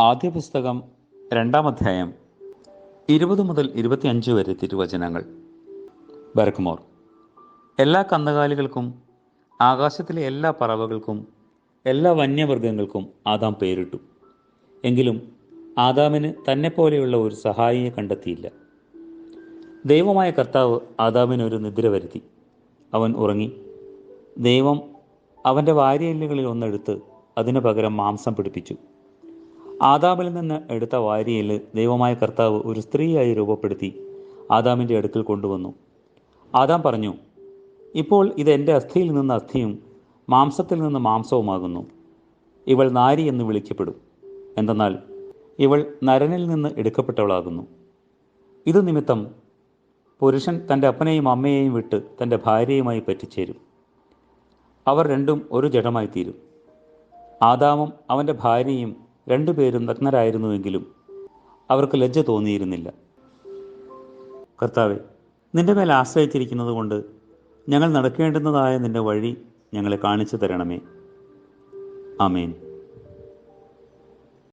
ആദ്യ പുസ്തകം രണ്ടാം അധ്യായം ഇരുപത് മുതൽ ഇരുപത്തിയഞ്ച് വരെ തിരുവചനങ്ങൾ. ബരക്കുമോർ എല്ലാ കന്നുകാലികൾക്കും ആകാശത്തിലെ എല്ലാ പറവകൾക്കും എല്ലാ വന്യമൃഗങ്ങൾക്കും ആദാം പേരിട്ടു. എങ്കിലും ആദാമിന് തന്നെപ്പോലെയുള്ള ഒരു സഹായിയെ കണ്ടെത്തിയില്ല. ദൈവമായ കർത്താവ് ആദാമിന് ഒരു നിദ്ര വരുത്തി. അവൻ ഉറങ്ങി. ദൈവം അവന്റെ വാരിയെല്ലുകളിൽ ഒന്നെടുത്ത് അതിനു പകരം മാംസം പിടിപ്പിച്ചു. ആദാമിൽ നിന്ന് എടുത്ത വാരിയിൽ ദൈവമായ കർത്താവ് ഒരു സ്ത്രീയായി രൂപപ്പെടുത്തി ആദാമിന്റെ അടുക്കൽ കൊണ്ടുവന്നു. ആദാം പറഞ്ഞു ഇപ്പോൾ ഇത് എന്റെ അസ്ഥിയിൽ നിന്ന് അസ്ഥിയും മാംസത്തിൽ നിന്ന് മാംസവുമാകുന്നു. ഇവൾ നാരി എന്ന് വിളിക്കപ്പെടും. എന്തെന്നാൽ ഇവൾ നരനിൽ നിന്ന് എടുക്കപ്പെട്ടവളാകുന്നു. ഇത് നിമിത്തം പുരുഷൻ തന്റെ അപ്പനെയും അമ്മയെയും വിട്ട് തന്റെ ഭാര്യയുമായി പറ്റിച്ചേരും. അവർ രണ്ടും ഒരു ജഡമായി തീരും ആദാമും അവന്റെ ഭാര്യയും രണ്ടുപേരും നഗ്നരായിരുന്നുവെങ്കിലും അവർക്ക് ലജ്ജ തോന്നിയിരുന്നില്ല. കർത്താവെ നിന്റെ മേൽ ആശ്രയിച്ചിരിക്കുന്നത് കൊണ്ട് ഞങ്ങൾ നടക്കേണ്ടുന്നതായ നിന്റെ വഴി ഞങ്ങളെ കാണിച്ചു തരണമേ. ആമേൻ.